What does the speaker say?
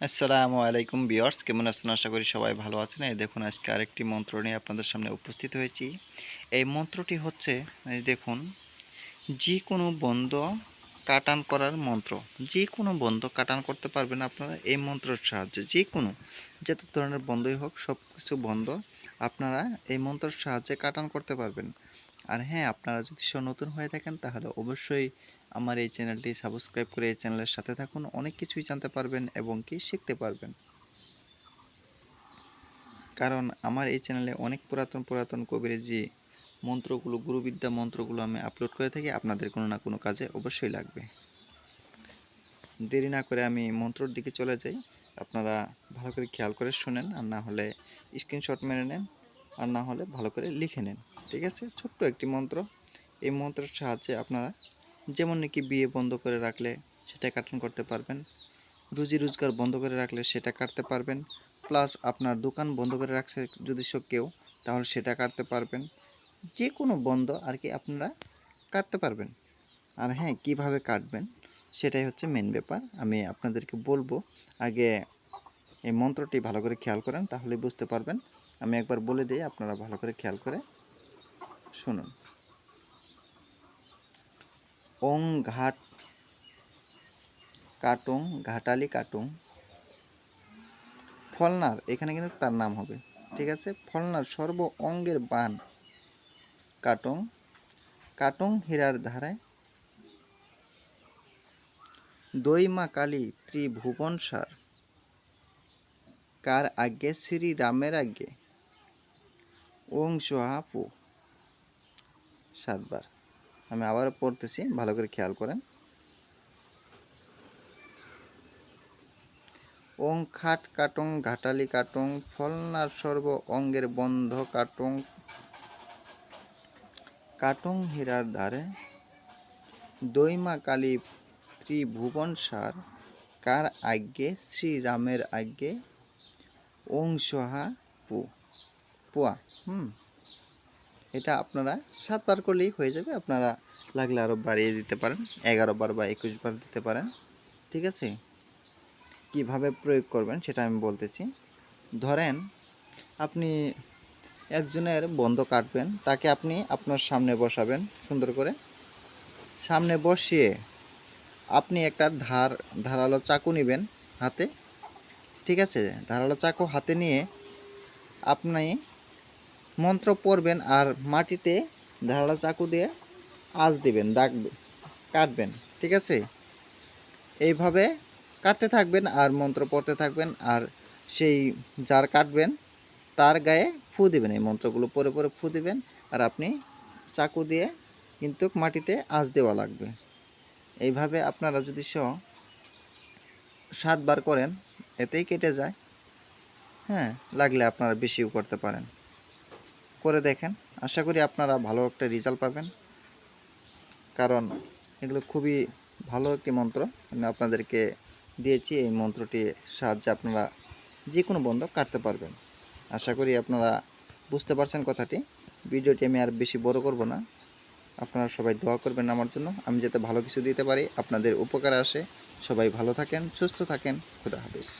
আসসালামু আলাইকুম বিয়ার্স কেমন আছেন? আশা করি সবাই ভালো আছেন। এই দেখুন, আজকে আরেকটি মন্ত্র নিয়ে আপনাদের সামনে উপস্থিত হয়েছি। এই মন্ত্রটি হচ্ছে, এই দেখুন যে কোনো বন্ধ কাটান করার মন্ত্র। যে কোনো বন্ধ কাটান করতে পারবেন আপনারা এই মন্ত্রের সাহায্যে। যে কোনো যত ধরনের বন্ধই হোক সব কিছু বন্ধ আপনারা এই মন্ত্রের সাহায্যে কাটান করতে পারবেন। আর হ্যাঁ আপনারা যদি নতুন হয়ে থাকেন, তাহলে অবশ্যই আমার এই চ্যানেলটি সাবস্ক্রাইব করে এই চ্যানেলের সাথে থাকুন। অনেক কিছুই জানতে পারবেন এবং কি শিখতে পারবেন। কারণ আমার এই চ্যানেলে অনেক পুরাতন পুরাতন কবিরাজি মন্ত্রগুলো, গুরুবিদ্যা মন্ত্রগুলো আমি আপলোড করে থাকি। আপনাদের কোনো না কোনো কাজে অবশ্যই লাগবে। দেরি না করে আমি মন্ত্রর দিকে চলে যাই। আপনারা ভালো করে খেয়াল করে শুনেন আর না হলে স্ক্রিনশট মেরে নেন আর না হলে ভালো করে লিখে নেন। ঠিক আছে? ছোট্ট একটি মন্ত্র। এই মন্ত্রের সাহায্যে আপনারা যেমন নাকি বিয়ে বন্ধ করে রাখলে সেটা কাটন করতে পারবেন, রুজি রোজগার বন্ধ করে রাখলে সেটা কাটতে পারবেন, প্লাস আপনার দোকান বন্ধ করে রাখছে যদি সব কেউ, তাহলে সেটা কাটতে পারবেন। যে কোনো বন্ধ আর কি আপনারা কাটতে পারবেন। আর হ্যাঁ কীভাবে কাটবেন সেটাই হচ্ছে মেন ব্যাপার। আমি আপনাদেরকে বলব, আগে এই মন্ত্রটি ভালো করে খেয়াল করেন তাহলে বুঝতে পারবেন। আমি একবার বলে দিই, আপনারা ভালো করে খেয়াল করে শুনুন। ওং ঘাট কাটুং ঘাটালি কাটুং ফলনার, এখানে কিন্তু তার নাম হবে। ঠিক আছে? ফলনার সর্ব অঙ্গের বান কাটুং কাটুং হীরার ধারায় দইমা কালী ত্রিভুবন সার। কার আগে শ্রী রামের আগে ওং সোহাপু। সাতবার। আমি আবারও পড়তেছি, ভালো করে খেয়াল করেন। ওং খাট কাটং, ঘাটালি কাটং, ফলনার সর্ব অঙ্গের বন্ধ কাটং। কাটং হীরার ধারে দৈমা কালী ত্রিভুবন সার, কার আজ্ঞে, শ্রীরামের আজ্ঞে, ওং সোহা পু, পুয়া, হুম। এটা আপনারা সাতবার করলেই হয়ে যাবে। আপনারা লাগলে আরও বাড়িয়ে দিতে পারেন, এগারো বার বা একুশ বার দিতে পারেন। ঠিক আছে? কীভাবে প্রয়োগ করবেন সেটা আমি বলতেছি। ধরেন আপনি একজনের বন্ধ কাটবেন, তাকে আপনি আপনার সামনে বসাবেন সুন্দর করে। সামনে বসিয়ে আপনি একটা ধার, ধারালো চাকু নেবেন হাতে। ঠিক আছে? ধারালো চাকু হাতে নিয়ে আপনি মন্ত্র পড়বেন আর মাটিতে ধারালো চাকু দিয়ে আঁচ দিবেন, দাগ কাটবেন, ঠিক আছে? এইভাবে কাটতে থাকবেন আর মন্ত্র পড়তে থাকবেন আর সেই যার কাটবেন তার গায়ে ফু দিবেন, এই মন্ত্রগুলো পরে পরে ফু দিবেন আর আপনি চাকু দিয়ে কিন্তু মাটিতে আঁচ দেওয়া লাগবে। এইভাবে আপনারা যদি স সাতবার করেন, এতেই কেটে যায়। হ্যাঁ লাগলে আপনারা বেশিও করতে পারেন। করে দেখেন। আশা করি আপনারা ভালো একটা রেজাল্ট পাবেন। কারণ এগুলো খুবই ভালো একটি মন্ত্র। আমি আপনাদেরকে দিয়েছি, এই মন্ত্রটির সাহায্যে আপনারা যে কোনো বন্ধ কাটতে পারবেন। আশা করি আপনারা বুঝতে পারছেন কথাটি। ভিডিওটি আমি আর বেশি বড় করব না। আপনারা সবাই দোয়া করবেন আমার জন্য। আমি যাতে ভালো কিছু দিতে পারি, আপনাদের উপকারে আসে। সবাই ভালো থাকেন, সুস্থ থাকেন। খুদা হাফিজ।